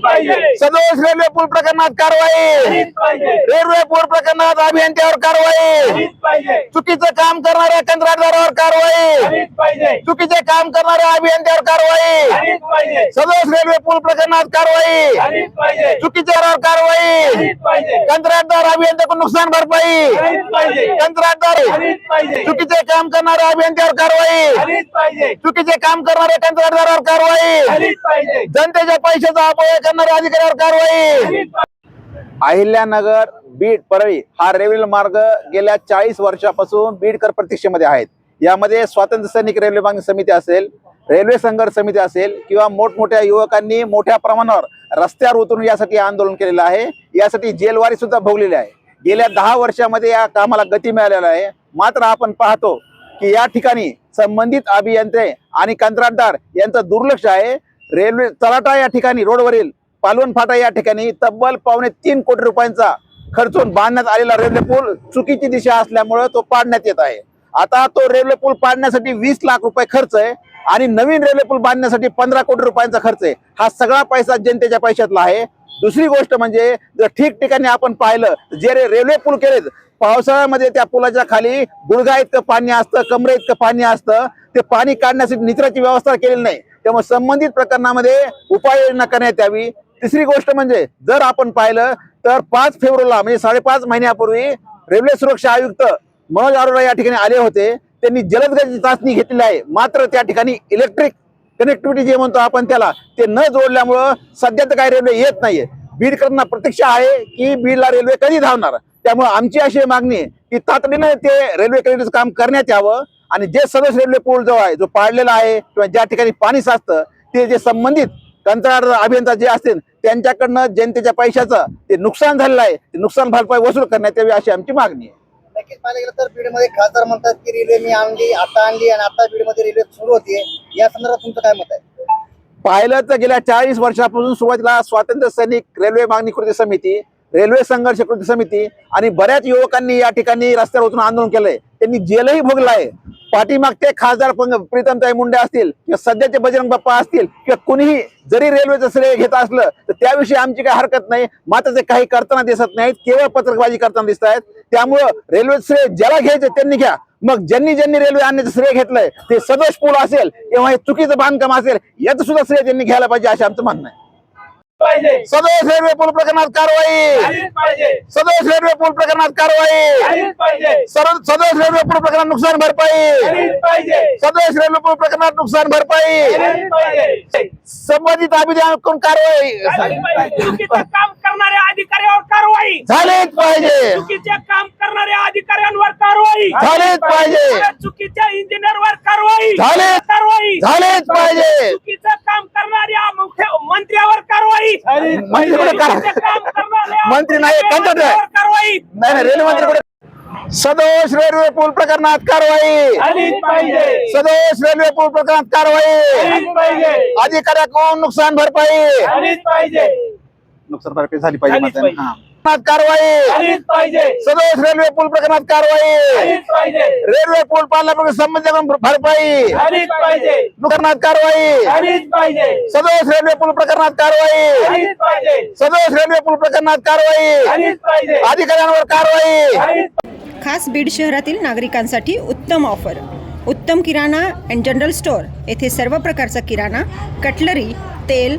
सदोष रेल्वे पूल प्रकरणात कारवाई रेल्वे पूल प्रकरणात अभियंत्यावर कारवाई चुकीचं काम करणाऱ्या कंत्राटदारावर कारवाई चुकीचे काम करणाऱ्या अभियंत्यावर कारवाई सदोष रेल्वे पूल प्रकरणात कारवाई चुकीच्यावर कारवाई कंत्राटदार अभियंत्याकडून नुकसान भरपाई कंत्राटदार चुकीचे काम करणाऱ्या अभियंत्यावर कारवाई चुकीचे काम करणाऱ्या कंत्राटदारावर कारवाई जनतेच्या पैशाचा अपव्यय करणाऱ्या अधिकाऱ्यावर कारवाई. अहिल्यानगर बीड परळी हा रेल्वे मार्ग गेल्या चाळीस वर्षापासून बीडकर प्रतीक्षेमध्ये आहेत. यामध्ये स्वातंत्र्य सैनिक रेल्वे मागणी समिती असेल रेल्वे संघर्ष समिती असेल किंवा मोठमोठ्या युवकांनी मोठ्या प्रमाणावर रस्त्यावर उतरून यासाठी आंदोलन केलेलं आहे. यासाठी जेलवारी सुद्धा भोगलेली आहे. गेल्या दहा वर्षामध्ये या कामाला गती मिळालेला आहे. मात्र आपण पाहतो की या ठिकाणी संबंधित अभियंते आणि कंत्राटदार यांचं दुर्लक्ष आहे. रेल्वे चलाटा या ठिकाणी रोडवरील पालवण फाटा या ठिकाणी तब्बल पावणे तीन कोटी रुपयांचा खर्चून बांधण्यात आलेला रेल्वे पूल चुकीची दिशा असल्यामुळे तो पाडण्यात येत आहे. आता तो रेल्वे पूल पाडण्यासाठी वीस लाख रुपये खर्च आहे आणि नवीन रेल्वे पूल बांधण्यासाठी पंधरा कोटी रुपयांचा खर्च आहे. हा सगळा पैसा जनतेच्या पैशातला आहे. दुसरी गोष्ट म्हणजे जर ठिकठिकाणी आपण पाहिलं जे रेल्वे पूल केलेत पावसाळ्यामध्ये त्या पुलाच्या खाली गुडघा इतकं पाणी असतं कमरे इतकं पाणी असतं ते पाणी काढण्यासाठी निचराची व्यवस्था केलेली नाही. त्यामुळे संबंधित प्रकरणामध्ये उपाययोजना करण्यात यावी. तिसरी गोष्ट म्हणजे जर आपण पाहिलं तर पाच फेब्रुवारीला म्हणजे साडेपाच महिन्यापूर्वी रेल्वे सुरक्षा आयुक्त मनोज अरोरा या ठिकाणी आले होते. त्यांनी जलदगतीची चाचणी घेतलेली आहे. मात्र त्या ठिकाणी इलेक्ट्रिक कनेक्टिव्हिटी जे म्हणतो आपण त्याला ते न जोडल्यामुळं सध्या तर काही रेल्वे येत नाहीये. बीडकरांना प्रतीक्षा आहे की बीडला रेल्वे कधी धावणार? त्यामुळे आमची अशी मागणी आहे की तातडीनं ते रेल्वे कनेक्टचं काम करण्यात यावं आणि जे सदस्य रेल्वे पूल जो आहे जो पाडलेला आहे किंवा ज्या ठिकाणी पाणी साचतं ते जे संबंधित कंत्राट अभियंता जे असतील त्यांच्याकडनं जनतेच्या पैशाचं ते नुकसान झालेलं आहे. ते नुकसान भरपाई वसूल करण्यात यावी अशी आमची मागणी आहे. नक्कीच पाहायला गेलं तर बीडमध्ये खासदार म्हणतात की रेल्वे मी आणली आता आणली आणि आता बीडमध्ये रेल्वे सुरू होतीये या संदर्भात तुमचं काय मत आहे? पाहिलं तर गेल्या चाळीस वर्षापासून सुरुवातीला स्वातंत्र्य सैनिक रेल्वे मागणी कृती समिती रेल्वे संघर्ष कृती समिती आणि बऱ्याच युवकांनी या ठिकाणी रस्त्यावर उतरून आंदोलन केलंय. त्यांनी जेलही भोगलाय. आहे पाठीमागचे खासदार प्रीतमताई मुंडे असतील किंवा सध्याचे बजरंग बाप्पा असतील किंवा कुणीही जरी रेल्वेचं श्रेय घेत असलं तर त्याविषयी आमची काही हरकत नाही. मात्र ते काही करताना दिसत नाहीत. केवळ पत्रकबाजी करताना दिसत आहेत. त्यामुळं रेल्वे श्रेय ज्याला घ्यायचे त्यांनी घ्या. मग ज्यांनी ज्यांनी रेल्वे आणण्याचं श्रेय घेतलंय ते सदोष पूल असेल किंवा हे चुकीचं बांधकाम असेल याचं सुद्धा श्रेय त्यांनी घ्यायला पाहिजे असं आमचं म्हणणं आहे. सदोष रेल्वे पूल प्रकरणात कारवाई. झालीच पाहिजे. सदोष रेल्वे पूल प्रकरणात कारवाई. झालीच पाहिजे. सर्व सदोष रेल्वे पूल प्रकरणात नुकसान भरपाई. सदोष रेल्वे पूल प्रकरणात नुकसान भरपाई. संबंधित अभियान कारवाई. चुकीचं काम करणाऱ्या अधिकाऱ्यावर कारवाई. झालीच पाहिजे. चुकीचे काम करणाऱ्या अधिकाऱ्यांवर कारवाई. झालीच पाहिजे. चुकीच्या इंजिनियरवर कारवाई. झालीच- कारवाई. झालीच पाहिजे. चुकीचं काम करणाऱ्या मुख्य मंत्र्यावर कारवाई. मंत्री कुठे काय? चुकीचं काम करणाऱ्या मंत्री नाही, कारवाई. नाही नाही रेल्वे मंत्री कुठे? सदोष रेल्वे पूल प्रकरणात कारवाई. झालीच पाहिजे. सदोष रेल्वे पूल प्रकरणात कारवाई. झालीच पाहिजे. अधिकाऱ्याकडून नुकसान भरपाई. झालीच पाहिजे. नुकसान भरपाई झाली पाहिजे झालीच म्हणतात. पाहिजे. हा. प्रकरणात कारवाई. सदोष रेल्वे पूल प्रकरणात कारवाई. रेल्वे पूल पाडल्याप्रमाणे संबंधित भरपाई. नुकसानात कारवाई. सदोष रेल्वे पूल प्रकरणात कारवाई. सदोष रेल्वे पूल प्रकरणात कारवाई. अधिकाऱ्यांवर कारवाई. खास बीड शहरातील नागरिकांसाठी उत्तम ऑफर. उत्तम किराणा अँड जनरल स्टोअर. येथे सर्व प्रकारचा किराणा कटलरी तेल